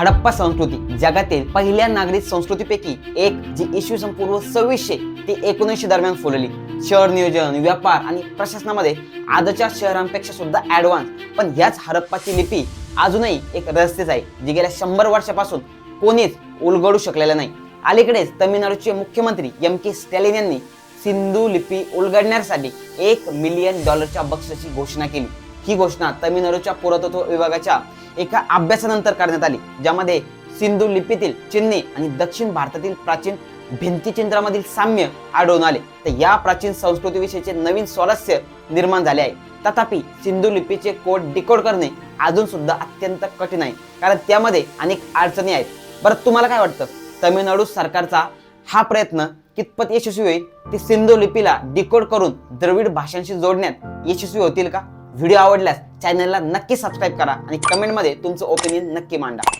हडप्पा संस्कृती जगातील पहिल्या नागरिक संस्कृतीपैकी एक जी इसवी सन पूर्व सव्वीसशे ते एकोणीसशे दरम्यान फुलली. शहर नियोजन व्यापार आणि प्रशासनामध्ये आजच्या शहरांपेक्षा सुद्धा ऍडव्हान्स पण ह्याच हडप्पाची लिपी अजूनही एक रहस्यच आहे जी गेल्या शंभर वर्षापासून कोणीच उलगडू शकलेलं नाही. अलीकडेच तमिळनाडूचे मुख्यमंत्री एम के स्टॅलिन यांनी सिंधू लिपी उलगडण्यासाठी एक मिलियन डॉलरच्या बक्षिसाची घोषणा केली. ही घोषणा तमिळनाडूच्या पुरातत्व विभागाच्या एका अभ्यासानंतर करण्यात आली ज्यामध्ये सिंधू लिपीतील चिन्हे आणि दक्षिण भारतातील प्राचीन भिंतीचित्रामधील साम्य आढळून आले. तर या प्राचीन संस्कृतीविषयीचे नवीन स्वारस्य निर्माण झाले आहे. तथापि सिंधू लिपीचे कोड डिकोड करणे अजून सुद्धा अत्यंत कठीण आहे कारण त्यामध्ये अनेक अडचणी आहेत. बरं तुम्हाला काय वाटतं? तमिळनाडू सरकारचा हा प्रयत्न कितपत यशस्वी होईल? ती सिंधू लिपीला डिकोड करून द्रविड भाषांशी जोडण्यात यशस्वी होतील का? व्हिडिओ आवडल्यास चॅनलला नक्की सबस्क्राईब करा आणि कमेंटमध्ये तुमचं ओपिनियन नक्की मांडा.